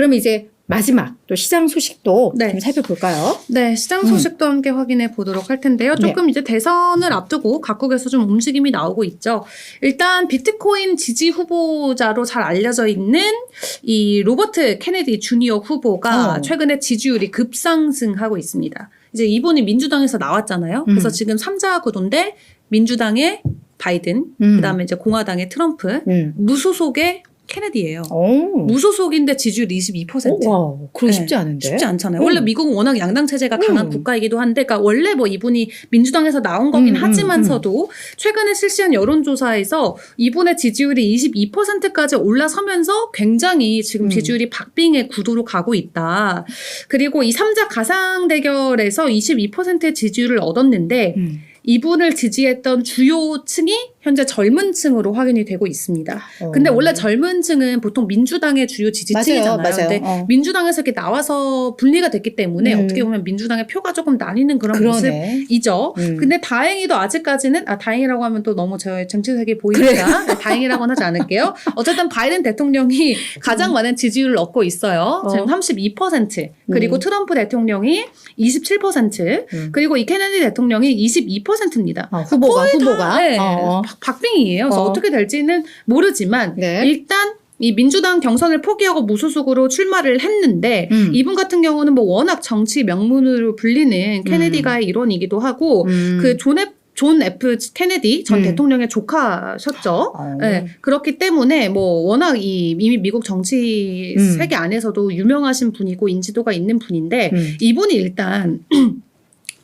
그럼 이제 마지막 또 시장 소식도 네. 좀 살펴볼까요? 네, 시장 소식도 함께 확인해 보도록 할 텐데요. 조금 이제 대선을 앞두고 각국에서 좀 움직임이 나오고 있죠. 일단 비트코인 지지 후보자로 잘 알려져 있는 이 로버트 케네디 주니어 후보가 어. 최근에 지지율이 급상승하고 있습니다. 이제 이분이 민주당에서 나왔잖아요. 그래서 음. 지금 3자 구도인데 민주당의 바이든, 음. 그다음에 이제 공화당의 트럼프, 음. 무소속의 케네디예요. 오. 무소속인데 지지율 22%. 오, 와, 네, 쉽지 않은데. 쉽지 않잖아요. 음. 원래 미국은 워낙 양당 체제가 강한 음. 국가이기도 한데, 그러니까 원래 뭐 이분이 민주당에서 나온 거긴 음, 음, 하지만서도 최근에 실시한 여론조사에서 이분의 지지율이 22%까지 올라서면서 굉장히 지금 음. 지지율이 박빙의 구도로 가고 있다. 그리고 이 3자 가상 대결에서 22%의 지지율을 얻었는데 음. 이분을 지지했던 주요 층이 현재 젊은 층으로 확인이 되고 있습니다. 어. 근데 원래 젊은 층은 보통 민주당의 주요 지지층이잖아요. 맞아요, 맞아요. 근데 어. 민주당에서 이렇게 나와서 분리가 됐기 때문에 음. 어떻게 보면 민주당의 표가 조금 나뉘는 그런 그러네. 모습이죠. 음. 근데 다행히도 아직까지는 아 다행이라고 하면 또 너무 저 정치색이 보이니까 네, 다행이라고는 하지 않을게요. 어쨌든 바이든 대통령이 가장 많은 지지율을 얻고 있어요. 어. 지금 32% 그리고 음. 트럼프 대통령이 27% 음. 그리고 이 케네디 대통령이 22%입니다. 어, 후보가 후보가 네, 어. 박- 박빙이에요. 그래서 어. 어. 떻게 될지는 모르지만 네. 일단 이 민주당 경선을 포기하고 무소속으로 출마를 했는데 음. 이분 같은 경우는 뭐 워낙 정치 명문으로 불리는 케네디가의 일원이기도 하고 음. 그 존 F, 존 F 케네디 전 음. 대통령의 조카셨죠. 어. 네, 그렇기 때문에 뭐 워낙 이 이미 미국 정치 음. 세계 안에서도 유명하신 분이고 인지도가 있는 분인데 음. 이분이 일단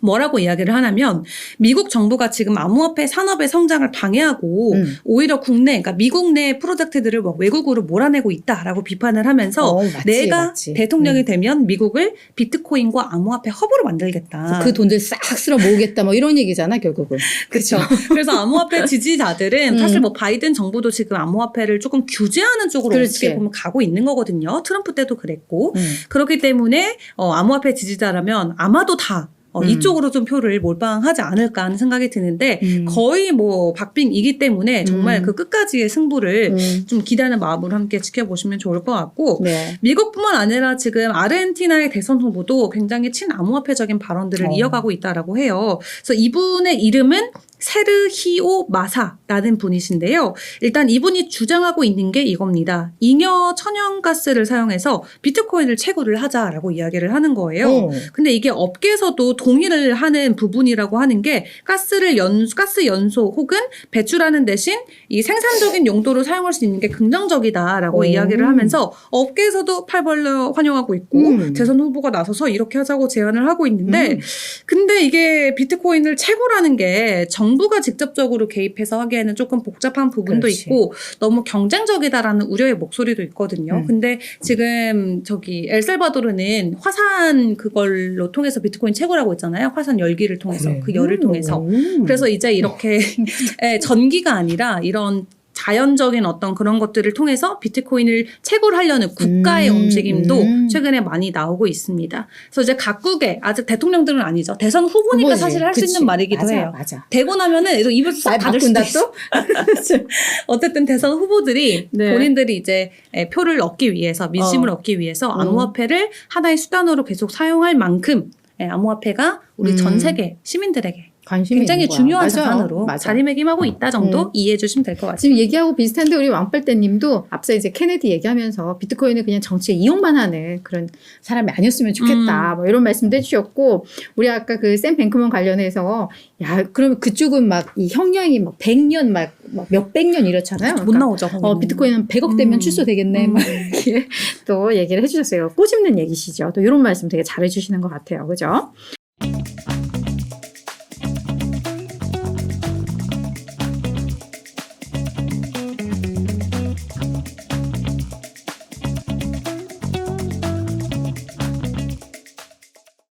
뭐라고 이야기를 하냐면 미국 정부가 지금 암호화폐 산업의 성장을 방해하고 음. 오히려 국내, 그러니까 미국 내 프로젝트들을 뭐 외국으로 몰아내고 있다라고 비판을 하면서 어, 맞지, 내가 맞지. 대통령이 음. 되면 미국을 비트코인과 암호화폐 허브로 만들겠다. 그 돈들 싹 쓸어 모으겠다 뭐 이런 얘기잖아 결국은. 그렇죠. 그래서 암호화폐 지지자들은 음. 사실 뭐 바이든 정부도 지금 암호화폐를 조금 규제하는 쪽으로 그렇지. 어떻게 보면 가고 있는 거거든요. 트럼프 때도 그랬고 음. 그렇기 때문에 어, 암호화폐 지지자라면 아마도 다 어, 음. 이쪽으로 좀 표를 몰빵하지 않을까 하는 생각이 드는데 음. 거의 뭐 박빙이기 때문에 정말 음. 그 끝까지의 승부를 음. 좀 기대하는 마음으로 함께 지켜보시면 좋을 것 같고 네. 미국뿐만 아니라 지금 아르헨티나의 대선 후보도 굉장히 친암호화폐적인 발언들을 어. 이어가고 있다라고 해요. 그래서 이분의 이름은 세르히오 마사라는 분이신데요. 일단 이분이 주장하고 있는 게 이겁니다. 잉여 천연가스를 사용해서 비트코인을 채굴을 하자라고 이야기를 하는 거예요. 어. 근데 이게 업계에서도 동의를 하는 부분이라고 하는 게 가스를 연 가스 연소 혹은 배출하는 대신 이 생산적인 용도로 사용할 수 있는 게 긍정적이다라고 오. 이야기를 하면서 업계에서도 팔벌려 환영하고 있고 음. 대선 후보가 나서서 이렇게 하자고 제안을 하고 있는데 음. 근데 이게 비트코인을 채굴하는 게 정부가 직접적으로 개입해서 하기에는 조금 복잡한 부분도 그렇지. 있고 너무 경쟁적이다라는 우려의 목소리도 있거든요. 음. 근데 지금 저기 엘살바도르는 화산 그걸로 통해서 비트코인 채굴하고 있잖아요. 화산 열기를 통해서 그래. 그 열을 통해서. 음. 그래서 이제 이렇게 예, 전기가 아니라 이런 자연적인 어떤 그런 것들을 통해서 비트코인을 채굴하려는 국가의 음, 움직임도 음. 최근에 많이 나오고 있습니다. 그래서 이제 각국의 아직 대통령들은 아니죠. 대선 후보니까 후보지. 사실 할 수. 있는 말이기도 맞아, 해요. 맞아. 되고 나면은 또 입을 싹말 닫을 수도 있어. 또? 어쨌든 대선 후보들이 네. 본인들이 이제 에, 표를 얻기 위해서 민심을 어. 얻기 위해서 음. 암호화폐를 하나의 수단으로 계속 사용할 만큼 에, 암호화폐가 우리 음. 전 세계 시민들에게 굉장히. 중요한. 자산으로 맞아. 자리매김하고 있다 정도 음. 이해해 주시면 될 것 같아요. 지금 얘기하고 비슷한데 우리 왕빨대님도 앞서 이제 케네디 얘기하면서 비트코인을 그냥 정치에 이용만 하는 그런 사람이 아니었으면 좋겠다 음. 뭐 이런 말씀도 해주셨고 우리 아까 그 샘 뱅크먼 관련해서 야 그러면 그쪽은 막 이 형량이 막 100년 막, 막 몇백 년 이렇잖아요. 못 그러니까 나오죠. 어. 비트코인은 100억 되면 음. 출소되겠네. 음. 막 이렇게 또 얘기를 해주셨어요. 꼬집는 얘기시죠. 또 이런 말씀 되게 잘해주시는 것 같아요. 그죠?